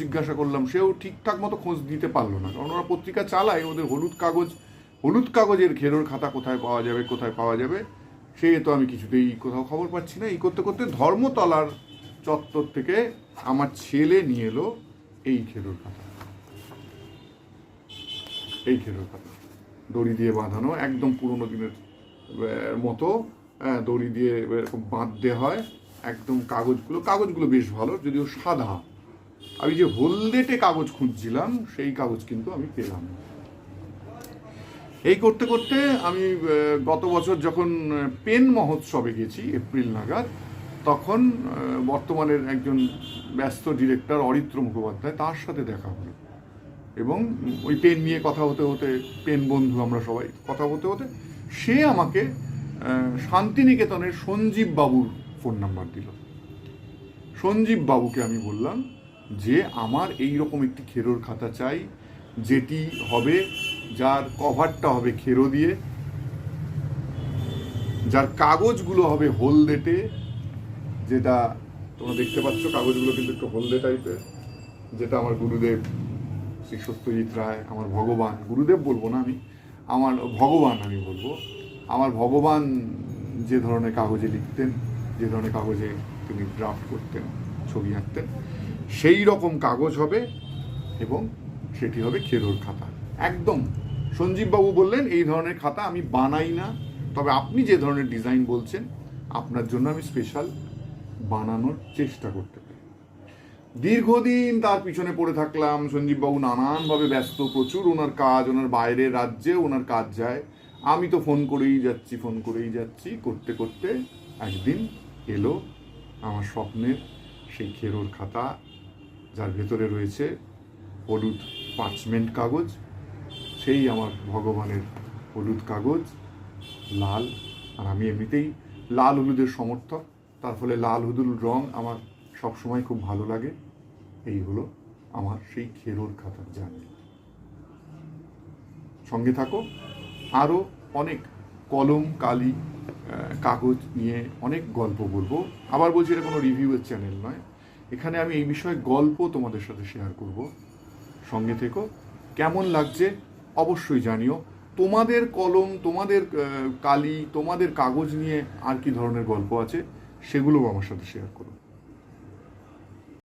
জিজ্ঞাসা করলাম, সেও ঠিকঠাক মতো খোঁজ দিতে পারল না, কারণ ওরা পত্রিকা চালায়, ওদের হলুদ কাগজ, হলুদ কাগজের ঘেরোর খাতা কোথায় পাওয়া যাবে, কোথায় পাওয়া যাবে, সে তো আমি কিছুতেই কোথাও খবর পাচ্ছি না। এই করতে করতে ধর্মতলার চত্বর থেকে আমার ছেলে নিয়ে এলো এই খেরোর খাতা। এই খেরোর খাতা। দড়ি দিয়ে বাঁধানো, একদম পুরোনো দিনের মতো দড়ি দিয়ে এরকম বাঁধতে হয়, একদম কাগজগুলো কাগজগুলো বেশ ভালো, যদিও সাদা। আমি যে হলদেটে কাগজ খুঁজছিলাম, সেই কাগজ কিন্তু আমি পেলাম। এই করতে করতে আমি গত বছর যখন পেন মহোৎসবে গেছি, এপ্রিল নাগাদ, তখন বর্তমানের একজন ব্যস্ত ডিরেক্টর অরিত্র মুখোপাধ্যায় তার সাথে দেখা হলো এবং ওই পেন নিয়ে কথা হতে হতে, পেন বন্ধু আমরা সবাই কথা হতে হতে, সে আমাকে শান্তিনিকেতনের সঞ্জীব বাবুর ফোন নাম্বার দিল সঞ্জীব বাবুকে আমি বললাম যে আমার এই রকম একটি খেরোর খাতা চাই, যেটি হবে যার কভারটা হবে খেরো দিয়ে, যার কাগজগুলো হবে হলদেটে যেটা তোমরা দেখতে পাচ্ছ, কাগজগুলো কিন্তু একটু হলদে টাইপের যেটা আমার গুরুদেব শ্রী সত্যজিৎ রায়, আমার ভগবান, গুরুদেব বলব না আমি, আমার ভগবান আমি বলব, আমার ভগবান যে ধরনের কাগজে লিখতেন, যে ধরনের কাগজে তিনি ড্রাফট করতেন, ছবি আঁকতেন সেই রকম কাগজ হবে এবং সেটি হবে খেরোর খাতা। একদম। সঞ্জীববাবু বললেন, এই ধরনের খাতা আমি বানাই না। তবে আপনি যে ধরনের ডিজাইন বলছেন, আপনার জন্য আমি স্পেশাল বানানোর চেষ্টা করতে পারি। দীর্ঘদিন তার পিছনে পড়ে থাকলাম। সঞ্জীববাবু নানানভাবে ব্যস্ত, প্রচুর ওনার কাজ, ওনার বাইরের রাজ্যে ওনার কাজ যায়। আমি তো ফোন করেই যাচ্ছি, ফোন করেই যাচ্ছি, করতে করতে একদিন এলো আমার স্বপ্নের সেই খেরোর খাতা যার ভেতরে রয়েছে হলুদ পার্চমেন্ট কাগজ, সেই আমার ভগবানের হলুদ কাগজ, লাল, আর আমি এমনিতেই লাল হলুদের সমর্থক, তার ফলে লাল হলুদ রং আমার সবসময় খুব ভালো লাগে। এই হলো আমার সেই খেরোর খাতার জার্নি। সঙ্গে থাকো আরও অনেক কলম, কালি কাগজ নিয়ে অনেক গল্প বলব। আবার বলছি এটা কোনো রিভিউয়ের চ্যানেল নয় এখানে আমি এই বিষয়ে গল্প তোমাদের সাথে শেয়ার করব। সঙ্গে থেকো। কেমন লাগছে অবশ্যই জানিও। তোমাদের কলম, তোমাদের কালি, তোমাদের কাগজ নিয়ে আর কি ধরনের গল্প আছে, সেগুলোও আমার সাথে শেয়ার করো।